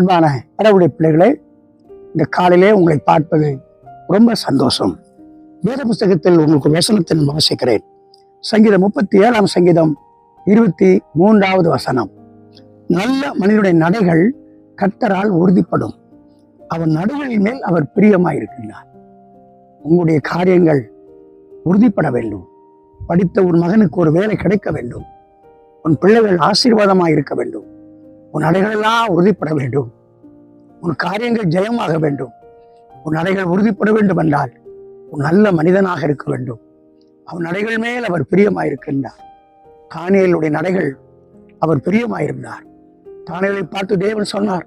அன்பான கடவுளுடைய பிள்ளைகளே இந்த காலையிலே உங்களை பார்ப்பது ரொம்ப சந்தோஷம். வேத புஸ்தகத்தில் உங்களுக்கு வசனத்தை வாசிக்கிறேன். சங்கீதம் முப்பத்தி ஏழாம் சங்கீதம் இருபத்தி மூன்றாவது வசனம். நல்ல மனிதனுடைய நடைகள் கர்த்தரால் உறுதிப்படும். அவன் நடுகளின் மேல் அவர் பிரியமாயிருக்கின்றார். உங்களுடைய காரியங்கள் உறுதிப்பட வேண்டும். படித்த ஒரு மகனுக்கு ஒரு வேலை கிடைக்க வேண்டும். உன் பிள்ளைகள் ஆசீர்வாதமாக இருக்க வேண்டும். உன் நடைகளெல்லாம் உறுதிப்பட வேண்டும். உன் காரியங்கள் ஜெயமாக வேண்டும். உன் நடைகள் உறுதிப்பட வேண்டும் என்றால் உன் நல்ல மனிதனாக இருக்க வேண்டும். அவன் நடைகள் மேல் அவர் பிரியமாயிருக்கின்றார். தானியலுடைய நடைகள் அவர் பிரியமாயிருந்தார். தானியலை பார்த்து தேவன் சொன்னார்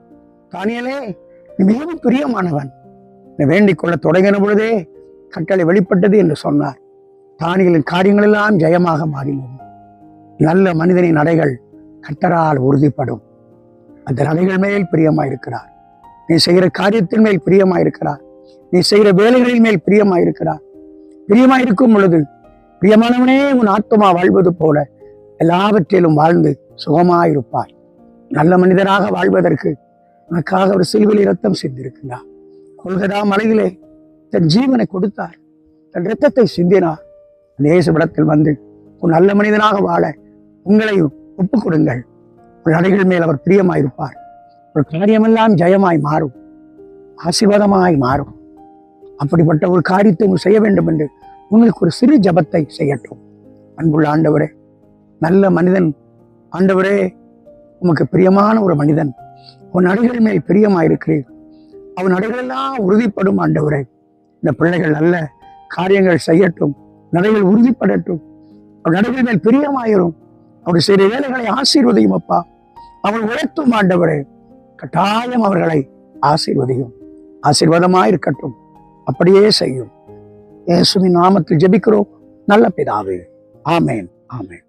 தானியலே நீ மிகவும் பிரியமானவன். நீ வேண்டிக் கொள்ள தொடங்கின பொழுதே கட்டளை வெளிப்பட்டது என்று சொன்னார். தானியலின் காரியங்களெல்லாம் ஜெயமாக மாறினது. நல்ல மனிதனின் நடைகள் கட்டரால் உறுதிப்படும். அந்த ரவைகள் மேல் பிரியமாயிருக்கிறார். நீ செய்கிற காரியத்தின் மேல் பிரியமாயிருக்கிறார். நீ செய்கிற வேலைகளின் மேல் பிரியமாயிருக்கிறார். பிரியமாயிருக்கும் பொழுது பிரியமானவனே உன் ஆத்மா வாழ்வது போல எல்லாவற்றிலும் வாழ்ந்து சுகமாயிருப்பாய். நல்ல மனிதராக வாழ்வதற்கு உனக்காக ஒரு சிலுவில் ரத்தம் சிந்திருக்கிறார் கொள்கதா மலையிலே தன் ஜீவனை கொடுத்தார். தன் இரத்தத்தை சிந்தினார். அந்த இயேசுவிடத்தில் வந்து உன் நல்ல மனிதனாக வாழ உங்களையும் ஒப்புக் கொடுங்கள் ஒரு நடைகள் மேல் அவர் பிரியமாயிருப்பார். ஒரு காரியமெல்லாம் ஜெயமாய் மாறும். ஆசீர்வாதமாய் மாறும். அப்படிப்பட்ட ஒரு காரியத்தை உங்கள் செய்ய வேண்டும் என்று உங்களுக்கு ஒரு சிறு ஜபத்தை செய்யட்டும். அன்புள்ள ஆண்டவரே நல்ல மனிதன். ஆண்டவரே உமக்கு பிரியமான ஒரு மனிதன். உன் நடைகள் மேல் பிரியமாயிருக்கிறீர். அவன் நடைகளெல்லாம் உறுதிப்படும் ஆண்டவரே. இந்த பிள்ளைகள் நல்ல காரியங்கள் செய்யட்டும். நடைகள் உறுதிப்படட்டும். அவன் நடைகள் மேல் பிரியமாயிரும். அவருடைய சிறு வேலைகளை ஆசீர்வதியும் அப்பா. அவன் உயர்த்தும் ஆண்டவரே கட்டாயம் அவர்களை ஆசீர்வதியும் ஆசீர்வாதமாயிருக்கட்டும் அப்படியே செய்யும். இயேசுவின் நாமத்தில் ஜெபிக்கிறோம். நல்ல பிதாவே. ஆமேன். ஆமேன்.